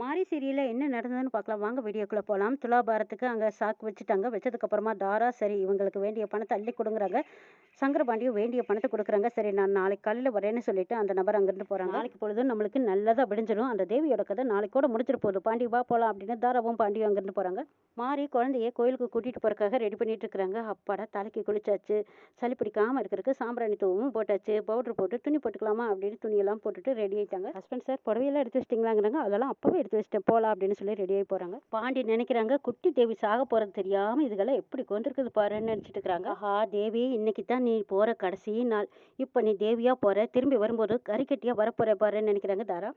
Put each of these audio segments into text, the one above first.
மாரி சீரியலில் என்ன நடந்ததுன்னு பார்க்கலாம் வாங்க வீடியோக்குள்ளே போகலாம் துலாபாரத்துக்கு அங்கே சாக்கு வச்சுட்டாங்க. வச்சதுக்கப்புறமா தாரா சரி இவங்களுக்கு வேண்டிய பணத்தை அள்ளி கொடுங்குறாங்க. சங்கரபாண்டியும் வேண்டிய பணத்தை கொடுக்குறாங்க. சரி நான் நாளைக்கு காலையில் வரேன்னு சொல்லிட்டு அந்த நபர் அங்கேருந்து போகிறாங்க நாளைக்கு பொழுது நம்மளுக்கு நல்லதாக விடிஞ்சிடும் அந்த தேவியோட கதை நாளைக்கு கூட முடிச்சிட்டு போகுது. பாண்டி வா போகலாம் அப்படின்னு தாராவும் பாண்டியும் அங்கேருந்து போகிறாங்க மாறி குழந்தைய கோயிலுக்கு கூட்டிகிட்டு போகிறக்காக ரெடி பண்ணிட்டு இருக்கிறாங்க. அப்பாடா தலைக்கு குளிச்சாச்சு. சளி பிடிக்காமல் இருக்கிறதுக்கு சாம்பிராணி தூவும் போட்டாச்சு. பவுடர் போட்டு துணி போட்டுக்கலாமா அப்படின்னு துணியெல்லாம் போட்டுட்டு ரெடி ஆயிட்டாங்க. ஹஸ்பண்ட் சார் புடவையெல்லாம் எடுத்து வச்சிட்டிங்களாங்கிறாங்க. அதெல்லாம் அப்பவே எடுத்து வச்சிட்டேன் போகலாம் அப்படின்னு சொல்லி ரெடியாகி போகிறாங்க பாண்டி நினைக்கிறாங்க குட்டி தேவி சாக போகிறது தெரியாமல் இதுகெல்லாம் எப்படி கொண்டிருக்குது பாருன்னு நினச்சிட்டு இருக்கிறாங்க. ஆஹா தேவி இன்னைக்கு தான் நீ போகிற கடைசி நாள். இப்போ நீ தேவியாக போகிற திரும்பி வரும்போது கறிக்கட்டியாக வரப்போகிற பாருன்னு நினைக்கிறாங்க தாரா.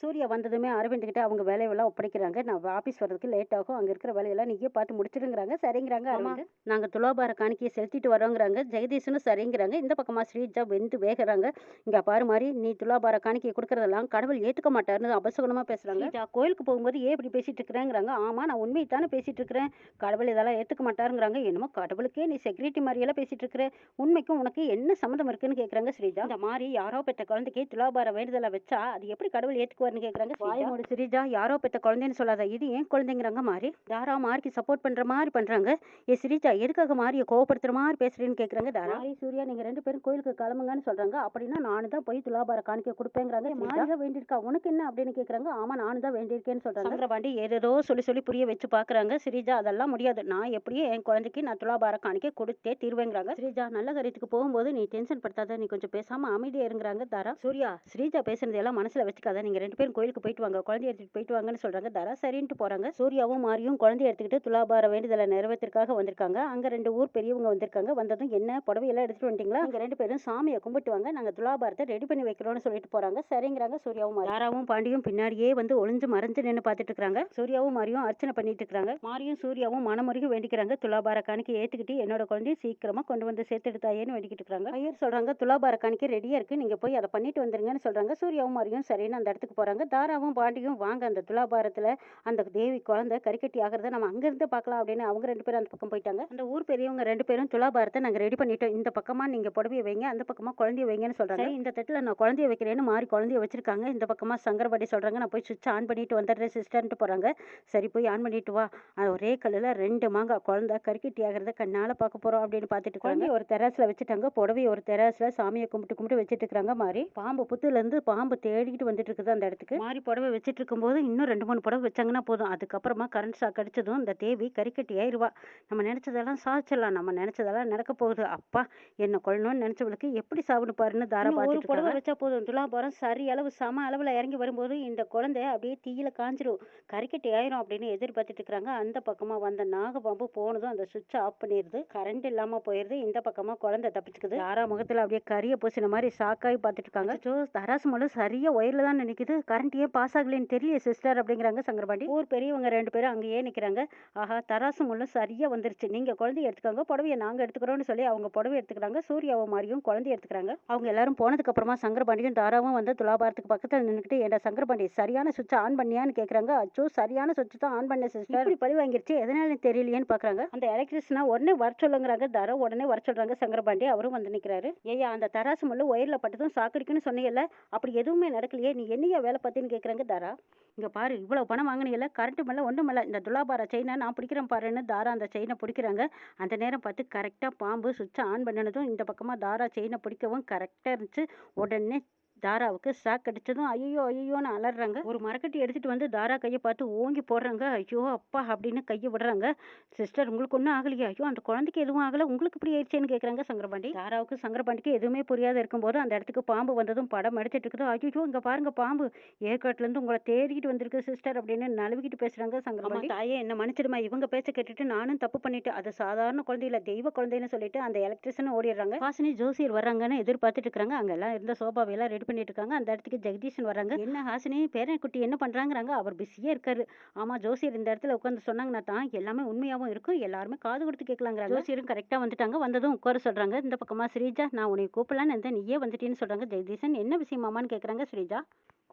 சூர்யா வந்ததுமே அரவிந்த் கிட்ட அவங்க வேலையெல்லாம் ஒப்படைக்கிறாங்க. நான் ஆஃபீஸ் வரதுக்கு லேட் ஆகும். அங்கே இருக்கிற வேலையெல்லாம் நீயே பார்த்து முடிச்சிடுங்கிறாங்க சரிங்கிறாங்க அரவிந்த். நாங்கள் துலாபார காணிக்கையை செலுத்திட்டு வரோங்கிறாங்க. ஜெகதீஷனும் சரிங்கிறாங்க. இந்த பக்கமாக ஸ்ரீஜா வெந்து வேகுறாங்க. இங்கே பாரு மாதிரி நீ துலாபார காணிக்கையை கொடுக்கறதெல்லாம் கடவுள் ஏற்றுக்க மாட்டாருன்னு அபசகுணமாக பேசுகிறாங்க கோயிலுக்கு போகும்போது ஏன் இப்படி பேசிட்டு இருக்கிறேங்கிறாங்க? ஆமாம் நான் உண்மையை தானே பேசிட்டு இருக்கிறேன். கடவுள் இதெல்லாம் ஏற்றுக்க மாட்டாருங்கிறாங்க. என்னமோ கடவுளுக்கே நீ செக்யூரிட்டி மாதிரியெல்லாம் பேசிட்டு இருக்கிற. உண்மைக்கும் உனக்கு என்ன சம்மந்தம் இருக்குன்னு கேட்குறாங்க ஸ்ரீஜா இந்த மாதிரி யாரோ பெற்ற குழந்தைக்கு துலாபார வேண்டுதலை வச்சா அது எப்படி கடவுள் ஏற்றுக்குவாருன்னு கேட்குறாங்க வாயோட ஸ்ரீஜா. யாரோ பெற்ற குழந்தைன்னு சொல்லாத இது ஏன் குழந்தைங்கிறாங்க மாறி. தாரா மாறிக்கு சப்போர்ட் பண்ணுற மாதிரி பண்ணுறாங்க ஏ ஸ்ரீஜா எதுக்காக மாறியை கோவப்படுத்துற மாதிரி பேசுறேன்னு கேட்குறாங்க தாரா. சூர்யா நீங்கள் ரெண்டு பேரும் கோயிலுக்கு கிளம்புங்கன்னு சொல்கிறாங்க அப்படின்னா நானும் தான் போய் துலாபார காணிக்க கொடுப்பேங்கிறாங்க மாறி தான் வேண்டியிருக்கா. உனக்கு என்ன அப்படின்னு கேட்குறாங்க ஆமாம் நானும் தான் வேண்டியிருக்கேன்னு சொல்கிறாங்க சங்கரபாண்டி ஏதேதோ சொல்லி சொல்லி புரிய வச்சு பார்க்குறாங்க ஸ்ரீஜா அதெல்லாம் முடியாது. நான் எப்படியும் என் குழந்தைக்கு நான் துலாபார காணிக்க கொடுத்தே தீர்வேங்கிறாங்க. ஸ்ரீஜா நல்ல காரியத்துக்கு போகும்போது நீ டென்ஷன் படுத்தாத நீ கொஞ்சம் பேசாமல் அமைதியாக இருங்கிறாங்க தாரா. சூர்யா ஸ்ரீஜா பேசுனது எல்லாம் மனசில் வச்சுக்காத. நீங்கள் ரெண்டு பேரும் கோயிலுக்கு போயிட்டு வாங்க குழந்தைய எடுத்துகிட்டு போயிட்டு வாங்கன்னு சொல்கிறாங்க தரா சரின்ட்டு போகிறாங்க சூர்யாவும் மாரியும் குழந்தைய எடுத்துக்கிட்டு துலாபார வேண்டுதலை நிறைவேற்றிற்காக வந்திருக்காங்க. அங்கே ரெண்டு ஊர் பெரியவங்க வந்திருக்காங்க. வந்ததும் என்ன புடவையெல்லாம் எடுத்துகிட்டு வந்துட்டீங்களா? இங்கே ரெண்டு பேரும் சாமியை கும்பிட்டு வாங்க நாங்கள் துலாபாரத்தை ரெடி பண்ணி வைக்கிறோம்னு சொல்லிட்டு போகிறாங்க சரிங்கிறாங்க சூர்யாவும் தாராவும் பாண்டியும் பின்னாடியே வந்து ஒளிஞ்சு மறைஞ்சு நின்று பார்த்துட்டு இருக்காங்க சூர்யாவும் மாரியும் அர்ச்சனை பண்ணிட்டு இருக்காங்க மாரியும் சூர்யாவும் மனமுறையும் வேண்டிக்கிறாங்க. துலாபார காணிக்கை ஏற்றுக்கிட்டு என்னோட குழந்தைய சீக்கிரமாக கொண்டு வந்து சேர்த்துடுத்தாயேன்னு வேண்டிக்கிட்டு இருக்காங்க ஐயர் சொல்கிறாங்க துலாபார காணிக்கை ரெடியாக இருக்குது நீங்கள் போய் அதை பண்ணிட்டு வந்துருங்கன்னு சொல்கிறாங்க சூர்யாவும் மாரியும் சரின்னு அந்த இடத்துக்கு போகிறாங்க தாராவும் பாண்டியும் வாங்க அந்த துலாபாரத்தில் அந்த தேவி குழந்தை கறிக்கட்டி ஆகிறத நம்ம அங்கேருந்து பார்க்கலாம் அப்படின்னு அவங்க ரெண்டு பேரும் அந்த பக்கம் போயிட்டாங்க. அந்த ஊர் பெரியவங்க ரெண்டு பேரும் துலாபாரத்தை நாங்கள் ரெடி பண்ணிட்டோம். இந்த பக்கமாக நீங்கள் புடவைய வைங்க அந்த பக்கமாக குழந்தைய வைங்கன்னு சொல்கிறாங்க இந்த தட்டில் நான் குழந்தைய வைக்கிறேன்னு மாறி குழந்தைய வச்சிருக்காங்க. இந்த பக்கமாக சங்கரபாடி சொல்கிறாங்க நான் போய் சுவிட்ச் ஆன் பண்ணிட்டு வந்துடுறேன் சிஸ்டர்ன்ட்டு போகிறாங்க சரி போய் ஆன் பண்ணிட்டு வா. ஒரே கல்லில் ரெண்டு மாங்காய் குழந்தை கறிக்கட்டி ஆகிறத கண்ணால் பார்க்க போகிறோம் அப்படின்னு பார்த்துட்டு குழந்தைய ஒரு தெராஸில் வச்சுட்டாங்க. புடவைய ஒரு தெராஸில் சாமியை கும்பிட்டு கும்பிட்டு வச்சுட்டு இருக்காங்க மாறி. பாம்பு புத்துலேருந்து பாம்பு தேடிக்கிட்டு வந்துட்டு இருக்குது அந்த இடத்துக்கு மாறி புடவை வச்சுட்டு இருக்கும்போது இன்னும் ரெண்டு மூணு புடவை வச்சாங்கன்னா போதும். அதுக்கப்புறமா கரண்ட் ஷாக் அடிச்சதும் இந்த தேவி கறிக்கட்டி ஆயிடுவா நம்ம நினச்சதெல்லாம் சாதிச்சிடலாம். நம்ம நினச்சதெல்லாம் நடக்க போகுது. அப்பா என்ன கொள்ளணும்னு நினச்சவளுக்கு எப்படி சாப்பிடு பாருன்னு தாரா ஒரு புடவை வச்சா போதும். துலாபாரம் சரி அளவு சம அளவில் இறங்கி வரும்போது இந்த குழந்தை அப்படியே தீயில காஞ்சிரும். கறிக்கட்டி ஆயிரும் அப்படின்னு எதிர்பார்த்துட்டு இருக்கிறாங்க. அந்த பக்கமாக வந்த நாகபாம்பு போனதும் அந்த சுவிட்சை ஆஃப் பண்ணிடுது கரண்ட் இல்லாமல் போயிடுது இந்த பக்கமாக குழந்தை தப்பிச்சுக்குது. தாரா முகத்தில் அப்படியே கறியை பூசின மாதிரி ஷாக்காகி பார்த்துட்டு இருக்காங்க ஸோ தராசு மூலம் சரியாக ஒயரில் தான் நிற்குது கரண்ட் ஏன் பாஸ் ஆகலைன்னு தெரியல சிஸ்டர் அப்படிங்கிறாங்க சங்கரபாண்டி. ஊர் பெரியவங்க ரெண்டு பேரும் அங்கேயே நிற்கிறாங்க ஆஹா தராசு முள்ளும் சரியாக வந்துருச்சு. நீங்கள் குழந்தைய எடுத்துக்கோங்க புடவையை நாங்கள் எடுத்துக்கிறோம்னு சொல்லி அவங்க புடவை எடுத்துக்கிறாங்க. சூர்யாவும் மாதிரியும் குழந்தைய எடுத்துக்கிறாங்க. அவங்க எல்லாரும் போனதுக்கப்புறமா சங்கரபாண்டியும் தாராவும் வந்து துலாபாரத்துக்கு பக்கத்தில் நின்றுக்கிட்டு ஏன்டா சங்கரபாண்டி சரியான சுவிட்ச் ஆன் பண்ணியான்னு கேட்குறாங்க அச்சோ சரியான சுவிட்ச் தான் ஆன் பண்ண சிஸ்டர் இப்படி பழி வாங்கிருச்சு எதனால தெரியலையேன்னு பார்க்குறாங்க அந்த எலக்ட்ரிஷனா உடனே வர சொல்லுங்கிறாங்க. தாரா உடனே வர சொல்கிறாங்க சங்கரபாண்டி. அவரும் வந்து நிற்கிறாரு ஏயா அந்த தராசு முள்ளு ஒயரில் பட்டதும் சாக்கடிக்குன்னு சொன்னீங்கல்ல. அப்படி எதுவுமே நடக்கலையே. நீ என்னையா வேலை பார்த்தின்னு கேட்குறாங்க தாரா. இங்கே பாரு இவ்வளோ பணம் வாங்கினீங்கல்ல கரண்ட்டு மேலே ஒன்றும் இல்லை. இந்த துலாபார செயினை நான் பிடிக்கிறேன் பாருன்னு தாரா அந்த செயினை பிடிக்கிறாங்க. அந்த நேரம் பார்த்து கரெக்டாக பாம்பு சுவிட்சை ஆன் பண்ணினதும் இந்த பக்கமாக தாரா செயினை பிடிக்கவும் கரெக்டாக இருந்துச்சு. உடனே தாராவுக்கு ஷாக் அடிச்சதும் ஐயோ ஐயோன்னு அலறாங்க. ஒரு மரக்கட்டி எடுத்துட்டு வந்து தாரா கையை பார்த்து ஓங்கி போடுறாங்க. ஐயோ அப்பா அப்படின்னு கையை விடுறாங்க. சிஸ்டர் உங்களுக்கு ஒன்றும் ஆகலையா. ஐயோ அந்த குழந்தைக்கு எதுவும் ஆகலை. உங்களுக்கு இப்படி ஆயிடுச்சேன்னு கேட்குறாங்க சங்கரபாண்டி. தாராவுக்கு சங்கரபாண்டிக்கு எதுவுமே புரியாத இருக்கும்போது அந்த இடத்துக்கு பாம்பு வந்ததும் படம் எடுத்துட்டு இருக்குது. ஐயோ இங்கே பாருங்க பாம்பு. ஏற்காட்டுலேருந்து உங்களை தேடிக்கிட்டு வந்திருக்கு சிஸ்டர் அப்படின்னு நழுவிக்கிட்டு பேசுறாங்க சங்கரபாண்டி. தாயே என்ன மன்னிச்சிடுமா. இவங்க பேச்ச கேட்டுட்டு நானும் தப்பு பண்ணிட்டு அது சாதாரண குழந்தை இல்ல தெய்வ குழந்தைன்னு சொல்லிட்டு அந்த எலக்ட்ரிஷன் ஓடிடுறாங்க. ஹாசினி ஜோசியர் வர்றாங்கன்னு எதிர்பார்த்துட்டு இருக்காங்க அங்க எல்லாம் இருந்த சோபாவையெல்லாம் ரெடி பண்ணிட்டு இருக்காங்க அந்த இடத்துக்கு ஜெகதீஷன் வராங்க. என்ன ஹாசினி பேரன்குட்டி என்ன பண்றாங்கிறாங்க? அவர் பிஸியே இருக்காரு. ஆமா ஜோசியர் இந்த இடத்துல உட்காந்து சொன்னாங்கன்னா தான் எல்லாமே உண்மையாவும் இருக்கும். எல்லாருமே காது கொடுத்து கேட்கலாங்கிறாங்க. ஜோசியரும் கரெக்டா வந்துட்டாங்க. வந்ததும் உட்கார சொல்றாங்க. இந்த பக்கமா ஸ்ரீஜா நான் உன்னை கூப்பிடலான்னு இருந்தேன் நீயே வந்துட்டேன்னு சொல்றாங்க ஜெகதீஷன் என்ன விஷயமாமான்னு கேக்குறாங்க ஸ்ரீஜா?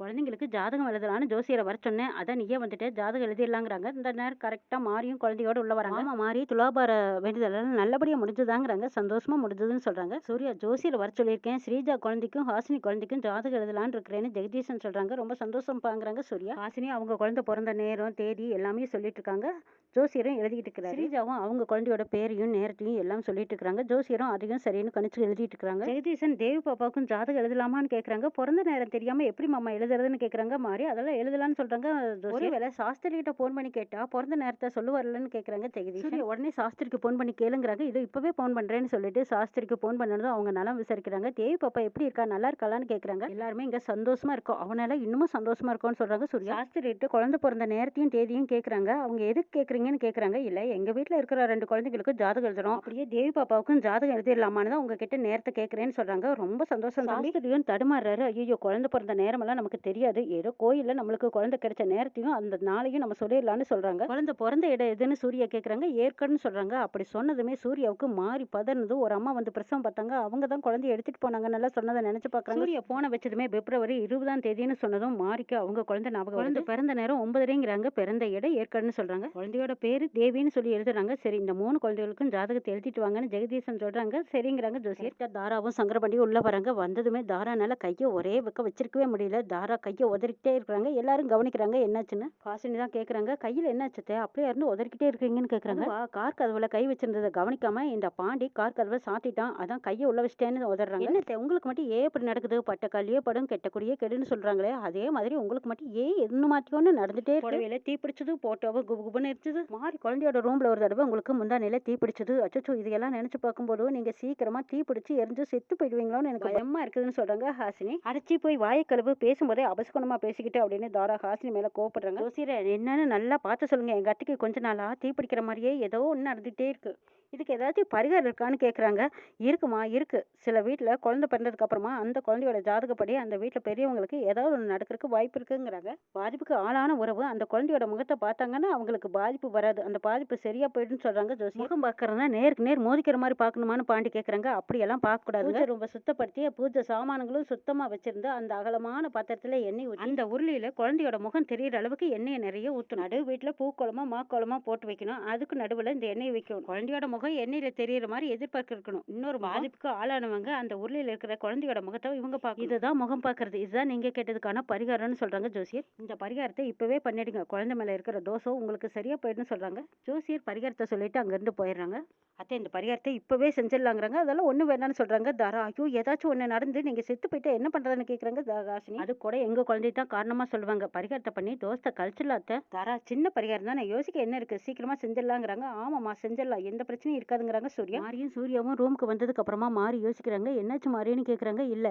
குழந்தைங்களுக்கு ஜாதகம் எழுதலான்னு ஜோசியரை வர சொன்னேன். அதான் நீயே வந்துட்டு ஜாதகம் எழுதிடலாங்கிறாங்க. இந்த நேரம் கரெக்டாக மாரியும் குழந்தையோட உள்ள வராங்க. ஆமா மாறி துலாபார வேண்டுதல் நல்லபடியாக முடிஞ்சுதாங்கிறாங்க. சந்தோஷமா முடிஞ்சதுன்னு சொல்றாங்க. சூர்யா ஜோசியரை வர சொல்லியிருக்கேன். ஸ்ரீஜா குழந்தைக்கும் ஹாசினி குழந்தைக்கும் ஜாதகம் எழுதலான்னு இருக்கிறேன்னு ஜெகதீசன் சொல்றாங்க. ரொம்ப சந்தோஷம் பாங்கிறாங்க சூர்யா. ஹாசினி அவங்க குழந்தை பிறந்த நேரம் தேதி எல்லாமே சொல்லிட்டு இருக்காங்க ஜோசியரும் எழுதிட்டு இருக்கிறாரு. ஸ்ரீஜாவும் அவங்க குழந்தையோட பேரையும் நேரத்தையும் எல்லாம் சொல்லிட்டு இருக்காங்க ஜோசியரும் அதையும் சரின்னு கணிச்சு எழுதிட்டு இருக்காங்க ஜெகதீசன் தேவி பாப்பாவுக்கும் ஜாதகம் எழுதலாமான்னு கேக்குறாங்க. பிறந்த நேரம் தெரியாம எப்படி மாமா எழுதுறதுன்னு கேக்குறாங்க. மாறி அதெல்லாம் எழுதலாம்னு சொல்றாங்க. ஒருவேளை சாஸ்திரி கிட்ட போன் பண்ணி கேட்டா பிறந்த நேரத்தை சொல்லுவார்லன்னு கேக்குறாங்க ஜெகதீஷன். உடனே சாஸ்திரிக்கு போன் பண்ணி கேளுங்கிறாங்க. இது இப்பவே போன் பண்றேன்னு சொல்லிட்டு சாஸ்திரிக்கு போன் பண்ணதும் அவங்க நலம் விசாரிக்கிறாங்க. தேவி பாப்பா எப்படி இருக்கா? நல்லா இருக்காளான்னு கேக்குறாங்க. எல்லாருமே இங்க சந்தோஷமா இருக்கோம். அவனால இன்னமும் சந்தோஷமா இருக்கும்னு சொல்றாங்க சூர்யா. சாஸ்திரி கிட்ட குழந்தை பிறந்த நேரத்தையும் தேதியும் கேக்குறாங்க. அவங்க எதுக்கு கேக்குறீங்கன்னு கேக்குறாங்க. இல்ல எங்க வீட்ல இருக்கிற ரெண்டு குழந்தைகளுக்கும் ஜாதகம் எழுதுறோம். அப்படியே தேவி பாப்பாவுக்கும் ஜாதகம் எழுதிடலாமான்னு தான் உங்ககிட்ட நேரத்தை கேக்குறேன்னு சொல்றாங்க. ரொம்ப சந்தோஷம் சாஸ்திரியும் தடுமாறுறாரு. ஐயோ குழந்தை பிறந்த நேரமெல்லாம் நமக்கு தெரியாது. ஏதோ கோயில்ல நம்மளுக்கு குழந்தை கிடைச்ச நேரத்தையும் அந்த நாளையும் நம்ம சொல்லிடலாம்னு சொல்றாங்க. குழந்தை பிறந்த இடம் எதுன்னு சூர்யா கேக்குறாங்க ஏற்கனவே சொல்றாங்க. அப்படி சொன்னதுமே சூர்யாவுக்கு மாறி பதறது ஒரு அம்மா வந்து பிரசவம் பார்த்தாங்க. அவங்க தான் குழந்தைய எடுத்துட்டு போனாங்க நல்லா சொன்னதை நினைச்சு பாக்குறாங்க சூர்யா போன வச்சதுமே பிப்ரவரி இருபதாம் தேதின்னு சொன்னதும் மாறிக்கு அவங்க குழந்தை ஞாபகம் குழந்தை பிறந்த நேரம் ஒன்பதரைங்கிறாங்க. பிறந்த இடம் ஏற்கனவே சொல்றாங்க. குழந்தையோட பேரு தேவின்னு சொல்லி எழுதுறாங்க. சரி இந்த மூணு குழந்தைகளுக்கும் ஜாதகத்தை எழுதிட்டு வாங்கன்னு ஜெகதீசன் சொல்றாங்க. சரிங்கிறாங்க ஜோசியர். தாராவும் சங்கரபாண்டியும் உள்ள வராங்க. வந்ததுமே தாரானால கையை ஒரே பக்கம் வச்சிருக்கவே முடியல. தாரா கையை உதறிக்கிட்டே இருக்கிறாங்க. எல்லாரும் கவனிக்கிறாங்க என்னாச்சுன்னு? ஹாசினி தான் கேக்குறாங்க. கையில என்னாச்சு அப்படியே இருந்து உதறிக்கிட்டே இருக்கீங்கன்னு கேக்குறாங்க. வா கார் கதவுல கை வச்சிருந்ததை கவனிக்காம இந்த பாண்டி கார் கதவை சாத்திட்டான். அதான் கையை உள்ள வச்சிட்டேன்னு உதறாங்க. என்ன உங்களுக்கு மட்டும் ஏன் இப்படி நடக்குது? பட்ட கல்லியே படும் கெட்ட குடியே கெடுன்னு சொல்றாங்களே. அதே மாதிரி உங்களுக்கு மட்டும் ஏன் என்ன மாட்டியோன்னு நடந்துட்டே புடவையில தீ பிடிச்சது போட்டோவை குபு குபுன்னு எரிச்சது. மாறி குழந்தையோட ரூம்ல ஒரு தடவை உங்களுக்கு முந்தானையில தீ பிடிச்சது. அச்சோ இதெல்லாம் நினைச்சு பார்க்கும்போது நீங்க சீக்கிரமா தீ பிடிச்சு எரிஞ்சு செத்து போயிடுவீங்களோன்னு எனக்கு பயமா இருக்குதுன்னு சொல்றாங்க ஹாசினி. அடைச்சி போய் வாயை கழுவு பேசும்போதே அபசகுணமா பேசிக்கிட்டு அப்படின்னு தாரா ஹாசினி மேல கோவப்படுறாங்க. ஜோசியரே என்னன்னு நல்லா பார்த்து சொல்லுங்க. எங்க அத்தைக்கு கொஞ்ச நாளா தீ பிடிக்கிற மாதிரியே ஏதோ ஒன்று நடந்துகிட்டே இருக்கு. இதுக்கு ஏதாச்சும் பரிகாரம் இருக்கான்னு கேட்குறாங்க இருக்குமா? இருக்கு. சில வீட்டில் குழந்தை பிறந்ததுக்கு அப்புறமா அந்த குழந்தையோட ஜாதகப்படி அந்த வீட்டில் பெரியவங்களுக்கு ஏதாவது ஒன்று நடக்கிறதுக்கு வாய்ப்பு இருக்குங்கிறாங்க. பாதிப்புக்கு ஆளான உறவு அந்த குழந்தையோட முகத்தை பார்த்தாங்கன்னா அவங்களுக்கு பாதிப்பு வராது. அந்த பாதிப்பு சரியா போயிடுன்னு சொல்றாங்க ஜோசி முகம் பார்க்கறதுனா நேருக்கு நேர் மோதிக்கிற மாதிரி பார்க்கணுமான்னு பாண்டி கேட்குறாங்க அப்படியெல்லாம் பார்க்கக்கூடாதுங்க. ரொம்ப சுத்தப்படுத்தி பூஜை சாமான்களும் சுத்தமா வச்சிருந்து அந்த அகலமான பாத்திரத்துல எண்ணெய் ஊற்றி அந்த உருளியில குழந்தையோட முகம் தெரியற அளவுக்கு எண்ணெயை நிறைய ஊற்றணும் நடு வீட்டில் பூக்குளமா மாக்குளமா போட்டு வைக்கணும். அதுக்கு நடுவில் இந்த எண்ணெய் வைக்கணும். குழந்தையோட முகம் எண்ணெயில தெரியற மாதிரி எதிர்பார்க்க இருக்கணும் இன்னொரு பாதிப்புக்கு ஆளானவங்க அந்த உருளையில இருக்கிற குழந்தையோட முகத்தை இவங்க பார்க்கணும் இதுதான் முகம் பார்க்கறது இதுதான் நீங்க கேட்டதுக்கான பரிகாரம்னு சொல்றாங்க ஜோசியர். இந்த பரிகாரத்தை இப்பவே பண்ணிடுங்க. குழந்தை மேல இருக்கிற தோஷம் உங்களுக்கு சரியா போயிடுன்னு சொல்றாங்க. ஜோசியர் பரிகாரத்தை சொல்லிட்டு அங்கிருந்து போயிடுறாங்க. அத்தை இந்த பரிகாரத்தை இப்பவே செஞ்சிடலாங்கிறாங்க. அதெல்லாம் ஒண்ணு வேணாம்னு சொல்றாங்க. தாரா ஐயோ ஏதாச்சும் ஒண்ணு நடந்து நீங்க செத்து போயிட்டா என்ன பண்றதுன்னு கேக்குறாங்க தாராசினி அது கூட எங்க குழந்தை தான் காரணமா சொல்லுவாங்க. பரிகாரத்தை பண்ணி தோசத்தை கழிச்சிடலாத்த தாரா சின்ன பரிகாரம் தான். யோசிக்க என்ன இருக்கு? சீக்கிரமா செஞ்சிடலாங்கிறாங்க. ஆமாமா செஞ்சிடலாம். எந்த பிரச்சனையும் இருக்காதுங்கிறாங்க சூர்யா. மாரியும் சூர்யாவும் ரூமுக்கு வந்ததுக்கு அப்புறமா மாறி யோசிக்கிறாங்க. என்னாச்சு மாறின்னு கேக்குறாங்க. இல்ல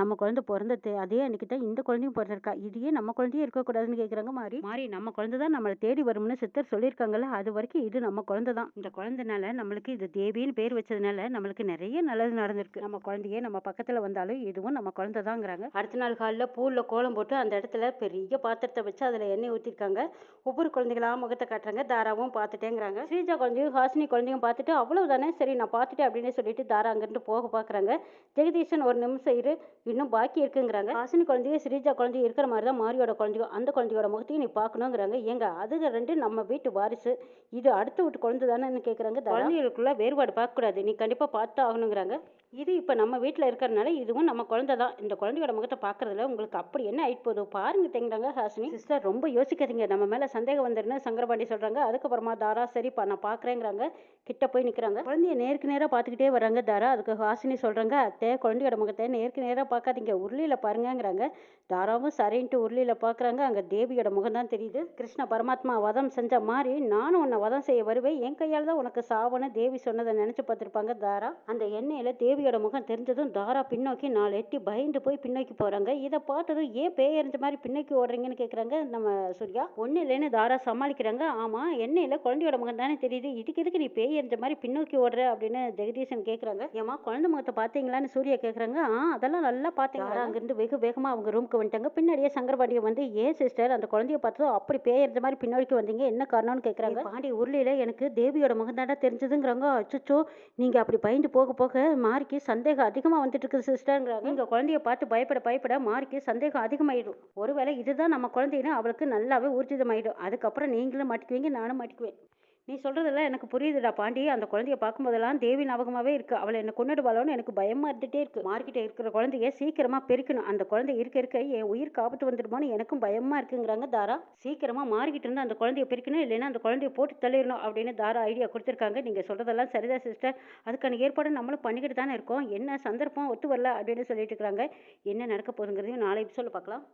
நம்ம குழந்தை பிறந்தது அதே அன்னைக்கு தான் இந்த குழந்தையும் பிறந்திருக்கா. இதையே நம்ம குழந்தையே இருக்கக்கூடாதுன்னு கேக்குறாங்க மாறி மாறி நம்ம குழந்தை தான் நம்மளை தேடி வரும்னு சித்தர் சொல்லியிருக்காங்கல்ல அது வரைக்கும் இது நம்ம குழந்தை தான் இந்த குழந்தைனால நம்மளுக்கு இது தேவின்னு பேர் வச்சதுனால நம்மளுக்கு நிறைய நல்லது நடந்திருக்கு. நம்ம குழந்தையே நம்ம பக்கத்துல வந்தாலும் இதுவும் நம்ம குழந்தை தாங்கிறாங்க அடுத்த நாள் காலைல பூல்ல கோலம் போட்டு அந்த இடத்துல பெரிய பாத்திரத்தை வச்சு அதுல எண்ணெய் ஊத்திருக்காங்க. ஒவ்வொரு குழந்தைகளா முகத்தை காட்டுறாங்க. தாராவும் பார்த்துட்டேங்கிறாங்க. ஸ்ரீஜா குழந்தையும் ஹாசினி குழந்தையும் பார்த்துட்டு அவ்வளவுதானே? சரி நான் பார்த்துட்டேன் அப்படின்னு சொல்லிட்டு தாரா அங்கேருந்து போக பார்க்குறாங்க. ஜெகதீஷன் ஒரு நிமிஷம் இரு இன்னும் பாக்கி இருக்குங்கிறாங்க. ஹாசினி குழந்தைய ஸ்ரீஜா குழந்தைய இருக்கிற மாதிரி தான் மாரியோட குழந்தையோ அந்த குழந்தையோட முகத்தையும் நீ பார்க்கணுங்கிறாங்க. ஏங்க அதுக ரெண்டு நம்ம வீட்டு வாரிசு. இது அடுத்த வீட்டு குழந்தை தானேன்னு கேட்குறாங்க குழந்தைகளுக்குள்ள வேறுபாடு பார்க்கக்கூடாது. நீ கண்டிப்பாக பார்த்து ஆகணுங்கிறாங்க இது இப்போ நம்ம வீட்டில் இருக்கிறதுனால இதுவும் நம்ம குழந்தை தான். இந்த குழந்தையோட முகத்தை பார்க்கறதுல உங்களுக்கு அப்படி என்ன ஆயிட்டு போகுது பாருங்க தேங்கிறாங்க ஹாசினி. சிஸ்டர் ரொம்ப யோசிக்காதீங்க. நம்ம மேலே சந்தேகம் வந்துருன்னு சங்கரபாண்டி சொல்கிறாங்க அதுக்கப்புறமா தாரா சரிப்பா நான் பார்க்குறேங்கிறாங்க கிட்ட போய் நிற்கிறாங்க குழந்தைய நேருக்கு நேராக பார்த்துக்கிட்டே வராங்க தாரா. அதுக்கு ஹாசினி சொல்கிறாங்க அத்தை குழந்தையோட முகத்தை நேருக்கு நேராக பார்க்காதீங்க உருளியில் பாருங்கங்கிறாங்க. தாராவும் சரின்ட்டு உருளியில் பார்க்குறாங்க அங்கே தேவியோட முகம் தான் தெரியுது. கிருஷ்ண பரமாத்மா வதம் செஞ்ச மாதிரி நானும் உன்னை வதம் செய்ய வருவேன். என் கையால் தான் உனக்கு சாவன்னு தேவி சொன்னதை நினச்சி பார்த்துருப்பாங்க தாரா. அந்த எண்ணெயில் தேவி தேவியோட முகம் தெரிஞ்சதும் தாரா பின்னோக்கி நாலு எட்டி பயந்து போய் பின்னோக்கி போகிறாங்க இதை பார்த்ததும் ஏன் பேய் எறிஞ்ச மாதிரி பின்னோக்கி ஓடுறீங்கன்னு கேட்குறாங்க நம்ம சூர்யா. ஒன்றும் இல்லைன்னு தாரா சமாளிக்கிறாங்க. ஆமாம் எண்ணெயில் குழந்தையோட முகம் தானே தெரியுது. இதுக்கு எதுக்கு நீ பேய் எறிஞ்ச மாதிரி பின்னோக்கி ஓடுற அப்படின்னு ஜெகதீசன் கேட்குறாங்க ஏமா குழந்தை முகத்தை பார்த்தீங்களான்னு சூர்யா கேட்குறாங்க ஆ அதெல்லாம் நல்லா பார்த்தீங்க. அங்கேருந்து வெகு வேகமாக அவங்க ரூமுக்கு வந்துட்டாங்க. பின்னாடியே சங்கரபாண்டியை வந்து ஏன் சிஸ்டர் அந்த குழந்தைய பார்த்ததும் அப்படி பேயறது மாதிரி பின்னாடிக்கு வந்தீங்க? என்ன காரணம்னு கேட்குறாங்க பாண்டி உருளையில் எனக்கு தேவியோட முகம் தாண்டா தெரிஞ்சதுங்கிறாங்க. அச்சோ நீங்கள் அப்படி பயந்து போக போக மாரிக்கு சந்தேகம் அதிகமாக வந்துட்டு இருக்குது சிஸ்டருங்கிறாங்க நீங்கள் குழந்தைய பார்த்து பயப்பட பயப்பட மாரிக்கு சந்தேகம் அதிகமாயிடும். ஒருவேளை இதுதான் நம்ம குழந்தைன்னு அவளுக்கு நல்லாவே ஊர்ஜிதமாயிடும். அதுக்கப்புறம் நீங்களும் மாட்டிக்குவீங்க நானும் மாட்டிக்குவேன். நீ சொல்கிறதெல்லாம் எனக்கு புரியுதுடா பாண்டி. அந்த குழந்தைய பார்க்கும்போதெல்லாம் தேவி ஞாபகமாகவே இருக்குது அவளை என்ன கொண்டுடுவாளோன்னு எனக்கு பயமாக இருந்துகிட்டே இருக்குது மார்க்கிட்ட இருக்கிற குழந்தைய சீக்கிரமாக பெருக்கணும். அந்த குழந்தை இருக்க இருக்க என் உயிர் காப்பத்து வந்துடுமான்னு எனக்கும் பயமாக இருக்குங்கிறாங்க தாரா. சீக்கிரமாக மார்க்கிட்ட இருந்து அந்த குழந்தைய பிரிக்கணும் இல்லைன்னா அந்த குழந்தைய போட்டு தள்ளிடணும் அப்படின்னு தாரா ஐடியா கொடுத்துருக்காங்க. நீங்கள் சொல்கிறதெல்லாம் சரிதான் சிஸ்டர் அதுக்கான ஏற்பாடு நம்மளும் பண்ணிக்கிட்டு தானே இருக்கோம். என்ன சந்தர்ப்பம் ஒத்து வரல அப்படின்னு சொல்லிட்டு இருக்கிறாங்க. என்ன நடக்க போகுதுங்கிறதையும் நாளை எபிசோட பார்க்கலாம்.